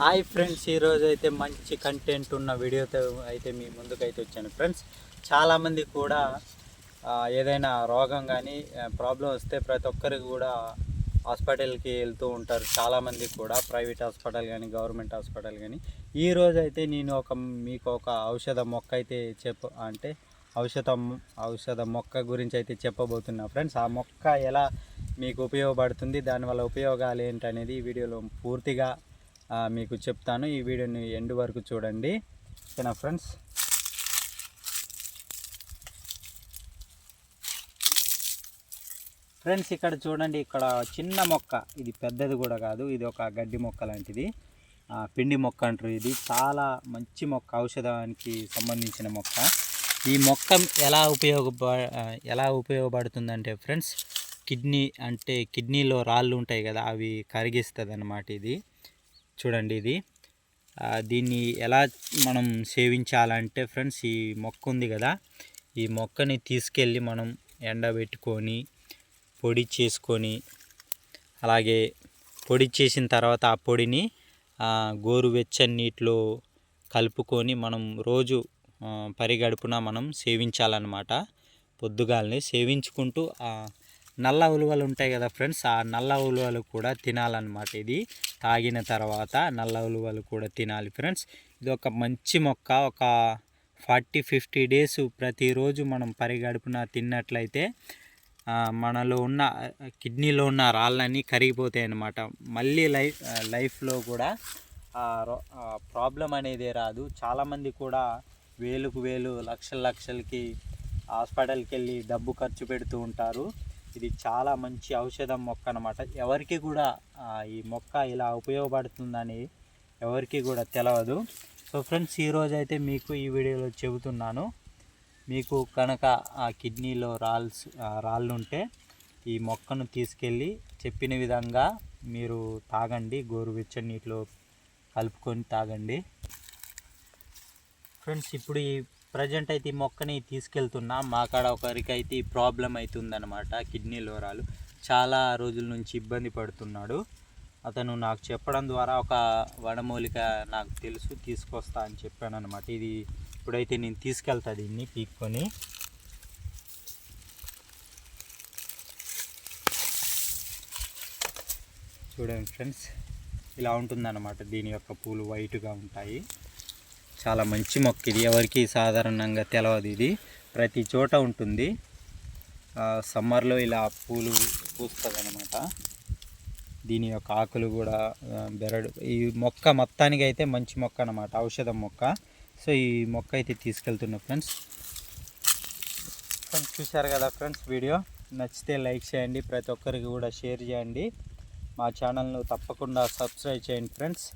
Hi friends ఈరోజు అయితే మంచి కంటెంట్ ఉన్న వీడియోతో అయితే మీ ముందుకైతే వచ్చాను. ఫ్రెండ్స్ చాలామంది కూడా ఏదైనా రోగం కానీ ప్రాబ్లం వస్తే ప్రతి ఒక్కరికి కూడా హాస్పిటల్కి వెళ్తూ ఉంటారు. చాలామంది కూడా ప్రైవేట్ హాస్పిటల్ కానీ గవర్నమెంట్ హాస్పిటల్ కానీ ఈ అయితే నేను ఒక మీకు ఒక ఔషధ మొక్క అయితే చెప్ప అంటే ఔషధం ఔషధ మొక్క గురించి అయితే చెప్పబోతున్నా. ఫ్రెండ్స్ ఆ మొక్క ఎలా మీకు ఉపయోగపడుతుంది దానివల్ల ఉపయోగాలు ఏంటనేది ఈ వీడియోలో పూర్తిగా మీకు చెప్తాను. ఈ వీడియోని ఎండ్ వరకు చూడండి. ఓకేనా ఫ్రెండ్స్? ఫ్రెండ్స్ ఇక్కడ చూడండి ఇక్కడ చిన్న మొక్క. ఇది పెద్దది కూడా కాదు. ఇది ఒక గడ్డి మొక్క లాంటిది. పిండి మొక్క అంటారు ఇది. చాలా మంచి మొక్క ఔషధానికి సంబంధించిన మొక్క. ఈ మొక్క ఎలా ఉపయోగప ఎలా ఉపయోగపడుతుందంటే ఫ్రెండ్స్ కిడ్నీ అంటే కిడ్నీలో రాళ్ళు ఉంటాయి కదా అవి కరిగిస్తుంది అన్నమాట ఇది. చూడండి ఇది. దీన్ని ఎలా మనం సేవించాలంటే ఫ్రెండ్స్ ఈ మొక్క ఉంది కదా ఈ మొక్కని తీసుకెళ్ళి మనం ఎండబెట్టుకొని పొడి చేసుకొని అలాగే పొడి చేసిన తర్వాత ఆ పొడిని గోరువెచ్చని నీటిలో కలుపుకొని మనం రోజు పరిగడుపున మనం సేవించాలన్నమాట. పొద్దుగాలని సేవించుకుంటూ నల్ల ఉలువలు ఉంటాయి కదా ఫ్రెండ్స్ ఆ నల్ల ఉలువలు కూడా తినాలన్నమాట ఇది. తాగిన తర్వాత నల్ల ఉలువలు కూడా తినాలి ఫ్రెండ్స్. ఇది ఒక మంచి మొక్క ఒక ఫార్టీ ఫిఫ్టీ డేస్ ప్రతిరోజు మనం పరిగడుపున తిన్నట్లయితే మనలో ఉన్న కిడ్నీలో ఉన్న రాళ్ళన్నీ కరిగిపోతాయి అన్నమాట మళ్ళీ లైఫ్ లైఫ్లో కూడా ప్రాబ్లం అనేది రాదు. చాలామంది కూడా వేలుకు వేలు లక్షల లక్షలకి హాస్పిటల్కి వెళ్ళి డబ్బు ఖర్చు పెడుతూ ఉంటారు. ఇది చాలా మంచి ఔషధం మొక్క అనమాట ఎవరికి కూడా ఈ మొక్క ఇలా ఉపయోగపడుతుందని ఎవరికి కూడా తెలియదు సో ఫ్రెండ్స్ ఈరోజు అయితే మీకు ఈ వీడియోలో చెబుతున్నాను. మీకు కనుక ఆ కిడ్నీలో రాల్స్ ఆ రాళ్ళు ఉంటే ఈ మొక్కను తీసుకెళ్ళి చెప్పిన విధంగా మీరు తాగండి. గోరువెచ్చని నీటిలో కలుపుకొని తాగండి. ఫ్రెండ్స్ ఇప్పుడు ఈ ప్రజెంట్ అయితే ఈ మొక్కని తీసుకెళ్తున్నా. మా కాడ ఒకరికి అయితే ఈ ప్రాబ్లం అవుతుందన్నమాట కిడ్నీ లోరాలు. చాలా రోజుల నుంచి ఇబ్బంది పడుతున్నాడు. అతను నాకు చెప్పడం ద్వారా ఒక వడమూలిక నాకు తెలుసు తీసుకొస్తా అని చెప్పాను అనమాట ఇది ఇప్పుడైతే నేను తీసుకెళ్తా దీన్ని పీక్కొని. చూడండి ఫ్రెండ్స్ ఇలా ఉంటుందన్నమాట దీని యొక్క పూలు వైట్గా ఉంటాయి. చాలా మంచి మొక్క ఇది. ఎవరికి సాధారణంగా తెలవదు ఇది. ప్రతి చోట ఉంటుంది. సమ్మర్లో ఇలా పూలు పూస్తుంది అనమాట దీని యొక్క ఆకులు కూడా బెరడు ఈ మొక్క మొత్తానికి అయితే మంచి మొక్క అనమాట ఔషధం మొక్క. సో ఈ మొక్క అయితే తీసుకెళ్తున్నా ఫ్రెండ్స్. ఫ్రెండ్స్ చూశారు కదా ఫ్రెండ్స్ వీడియో? నచ్చితే లైక్ చేయండి. ప్రతి ఒక్కరికి కూడా షేర్ చేయండి. మా ఛానల్ను తప్పకుండా సబ్స్క్రైబ్ చేయండి ఫ్రెండ్స్.